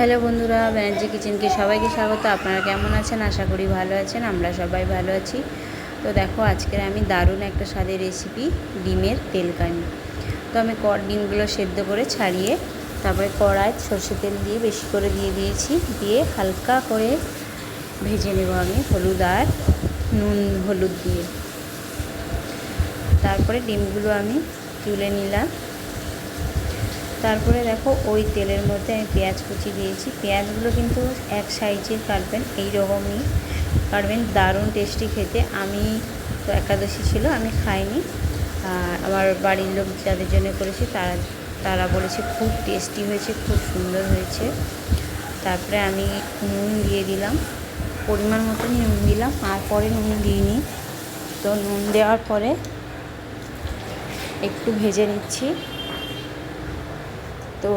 Hello বন্ধুরা ব্যানার্জি কিচেনকে সবাইকে স্বাগত। আপনারা কেমন আছেন? আশা করি ভালো আছেন, আমরা সবাই ভালো আছি। তো দেখো, আজকের আমি দারুণ একটা স্বাদের রেসিপি ডিমের তেলকানি তো আমি কর ডিমগুলো সেদ্ধ করে ছাড়িয়ে, তারপরে কড়ায় সর্ষে তেল দিয়ে বেশি করে দিয়ে দিয়েছি। দিয়ে হালকা করে ভেজে নেব আমি, হলুদ আর নুন, হলুদ দিয়ে। তারপরে ডিমগুলো আমি তুলে নিলাম। তারপরে দেখো ওই তেলের মধ্যে আমি পেঁয়াজ কুচি দিয়েছি। পেঁয়াজগুলো কিন্তু এক সাইজের কাটবেন এই রকমই কাটবেন। দারুণ টেস্টি খেতে। আমি তো একাদশী ছিল, আমি খাইনি। আর আমার বাড়ির লোক যাদের জন্য করেছি, তারা তারা বলেছে খুব টেস্টি হয়েছে, খুব সুন্দর হয়েছে। তারপরে আমি নুন দিয়ে দিলাম। পরিমাণ মতনই নুন দিলাম, আর পরে নুন দিইনি। তো নুন দেওয়ার পরে একটু ভেজে নিচ্ছি। তো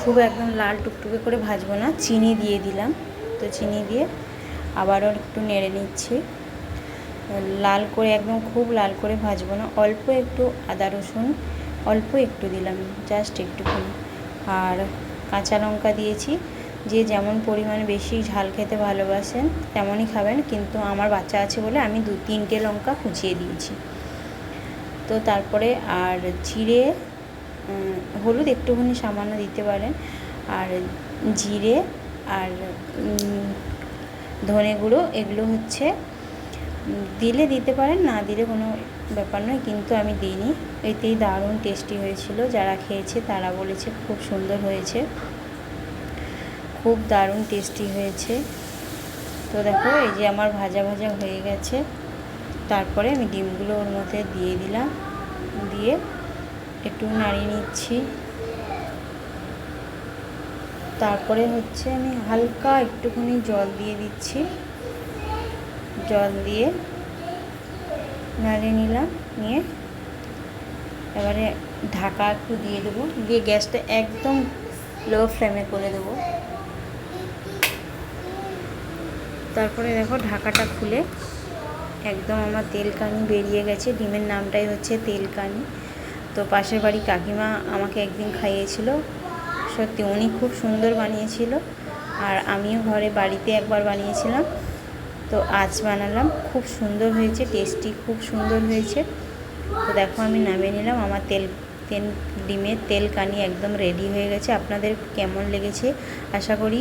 খুব একদম লাল টুকটুকে করে ভাজবো না, চিনি দিয়ে দিলাম। তো চিনি দিয়ে আবারও একটু নেড়ে নিচ্ছি। লাল করে একদম খুব লাল করে ভাজবো না, অল্প একটু আদা রসুন অল্প একটু দিলাম, জাস্ট একটুখানি। আর কাঁচা লঙ্কা দিয়েছি, যে যেমন পরিমাণে বেশি ঝাল খেতে ভালোবাসেন তেমনই খাবেন, কিন্তু আমার বাচ্চা আছে বলে আমি দু তিনটে লঙ্কা কুচিয়ে দিয়েছি। তো তারপরে আর জিরে হলুদ একটুখানি সামান্য দিতে পারেন। আর জিরে আর ধনে গুঁড়ো এগুলো হচ্ছে দিলে দিতে পারেন, না দিলে কোনো ব্যাপার নয়, কিন্তু আমি দিইনি। এতেই দারুণ টেস্টি হয়েছিল। যারা খেয়েছে তারা বলেছে খুব সুন্দর হয়েছে। খুব দারুণ টেস্টি হয়েছে। তো দেখো, এই যে আমার ভাজা ভাজা হয়ে গেছে। তারপরে আমি ডিমগুলো ওর মধ্যে দিয়ে দিলাম। দিয়ে একটু নাড়িয়ে নিচ্ছি। তারপরে হচ্ছে আমি হালকা একটুখানি জল দিয়ে দিচ্ছি। জল দিয়ে নাড়িয়ে নিলাম, নিয়ে এবারে ঢাকা একটু দিয়ে দেবো। দিয়ে গ্যাসটা একদম লো ফ্লেমে করে দেবো। তারপরে দেখো ঢাকাটা খুলে একদম আমার তেলকানি বেরিয়ে গেছে। ডিমের নামটাই হচ্ছে তেলকানি। তো পাশের বাড়ি কাকিমা আমাকে একদিন খাইয়েছিল। সত্যি উনি খুব সুন্দর বানিয়েছিল আর আমিও ঘরে বাড়িতে একবার বানিয়েছিলাম। তো আজ বানালাম। খুব সুন্দর হয়েছে, টেস্টি খুব সুন্দর হয়েছে। তো দেখো আমি নামিয়ে নিলাম। আমার তেল তেল, ডিমের তেল কানি একদম রেডি হয়ে গেছে। আপনাদের কেমন লেগেছে? আশা করি